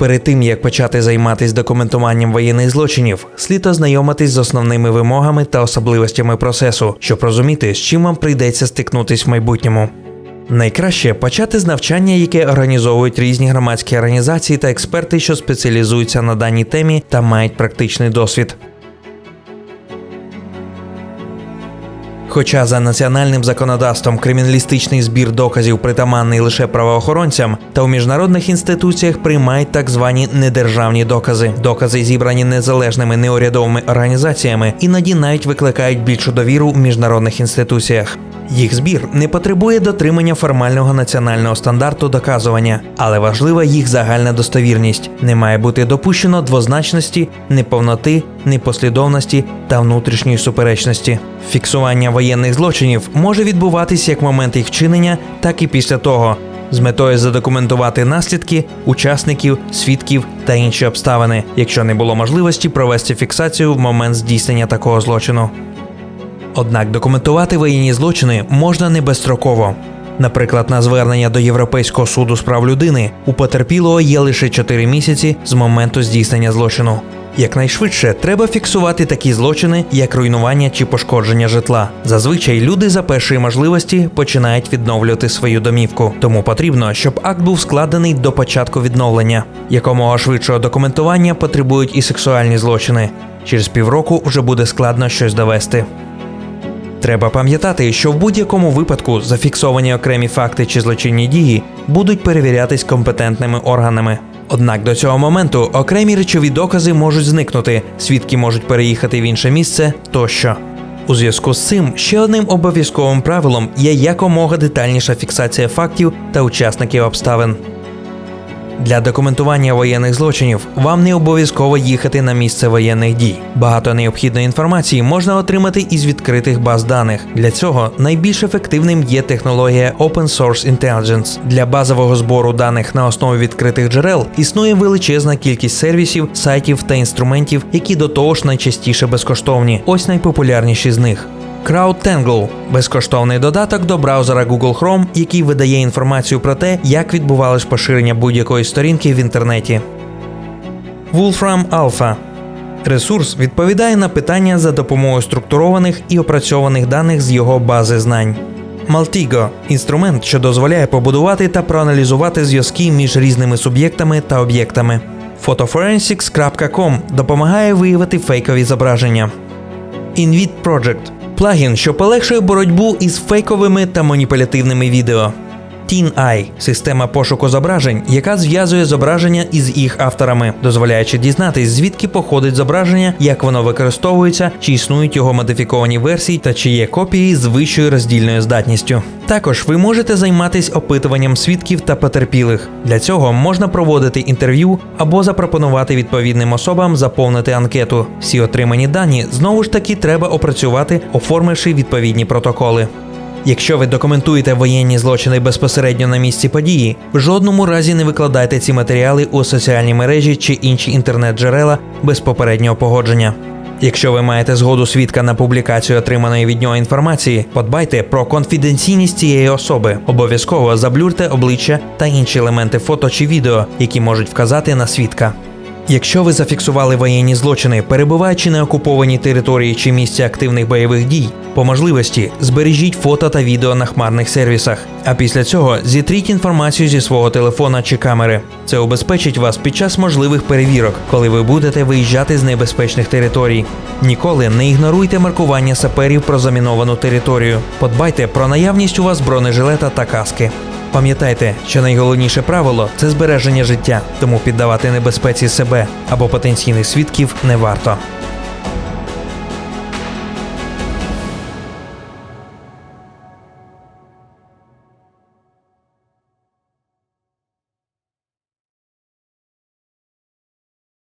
Перед тим як почати займатися документуванням воєнних злочинів, слід ознайомитись з основними вимогами та особливостями процесу, щоб розуміти, з чим вам прийдеться стикнутись в майбутньому. Найкраще почати з навчання, яке організовують різні громадські організації та експерти, що спеціалізуються на даній темі та мають практичний досвід. Хоча за національним законодавством криміналістичний збір доказів притаманний лише правоохоронцям, та у міжнародних інституціях приймають так звані недержавні докази. Докази зібрані незалежними неурядовими організаціями, іноді навіть викликають більшу довіру в міжнародних інституціях. Їх збір не потребує дотримання формального національного стандарту доказування, але важлива їх загальна достовірність. Не має бути допущено двозначності, неповноти, непослідовності та внутрішньої суперечності. Фіксування воєнних злочинів може відбуватись як в момент їх вчинення, так і після того, з метою задокументувати наслідки, учасників, свідків та інші обставини, якщо не було можливості провести фіксацію в момент здійснення такого злочину. Однак документувати воєнні злочини можна не безстроково. Наприклад, на звернення до Європейського суду з прав людини у потерпілого є лише 4 місяці з моменту здійснення злочину. Якнайшвидше треба фіксувати такі злочини, як руйнування чи пошкодження житла. Зазвичай люди за першої можливості починають відновлювати свою домівку, тому потрібно, щоб акт був складений до початку відновлення. Якомога швидшого документування потребують і сексуальні злочини. Через півроку вже буде складно щось довести. Треба пам'ятати, що в будь-якому випадку зафіксовані окремі факти чи злочинні дії будуть перевірятись компетентними органами. Однак до цього моменту окремі речові докази можуть зникнути, свідки можуть переїхати в інше місце тощо. У зв'язку з цим ще одним обов'язковим правилом є якомога детальніша фіксація фактів та учасників обставин. Для документування воєнних злочинів вам не обов'язково їхати на місце воєнних дій. Багато необхідної інформації можна отримати із відкритих баз даних. Для цього найбільш ефективним є технологія Open Source Intelligence. Для базового збору даних на основі відкритих джерел існує величезна кількість сервісів, сайтів та інструментів, які до того ж найчастіше безкоштовні. Ось найпопулярніші з них. CrowdTangle – безкоштовний додаток до браузера Google Chrome, який видає інформацію про те, як відбувалось поширення будь-якої сторінки в інтернеті. Wolfram Alpha – ресурс відповідає на питання за допомогою структурованих і опрацьованих даних з його бази знань. Maltigo – інструмент, що дозволяє побудувати та проаналізувати зв'язки між різними суб'єктами та об'єктами. Photoforensics.com допомагає виявити фейкові зображення. Invid Project – плагін, що полегшує боротьбу із фейковими та маніпулятивними відео. TeenEye – система пошуку зображень, яка зв'язує зображення із їх авторами, дозволяючи дізнатись, звідки походить зображення, як воно використовується, чи існують його модифіковані версії та чи є копії з вищою роздільною здатністю. Також ви можете займатися опитуванням свідків та потерпілих. Для цього можна проводити інтерв'ю або запропонувати відповідним особам заповнити анкету. Всі отримані дані знову ж таки треба опрацювати, оформивши відповідні протоколи. Якщо ви документуєте воєнні злочини безпосередньо на місці події, в жодному разі не викладайте ці матеріали у соціальні мережі чи інші інтернет-джерела без попереднього погодження. Якщо ви маєте згоду свідка на публікацію отриманої від нього інформації, подбайте про конфіденційність цієї особи. Обов'язково заблюрте обличчя та інші елементи фото чи відео, які можуть вказати на свідка. Якщо ви зафіксували воєнні злочини, перебуваючи на окупованій території чи місці активних бойових дій, по можливості збережіть фото та відео на хмарних сервісах, а після цього зітріть інформацію зі свого телефона чи камери. Це убезпечить вас під час можливих перевірок, коли ви будете виїжджати з небезпечних територій. Ніколи не ігноруйте маркування саперів про заміновану територію. Подбайте про наявність у вас бронежилета та каски. Пам'ятайте, що найголовніше правило це збереження життя, тому піддавати небезпеці себе або потенційних свідків не варто.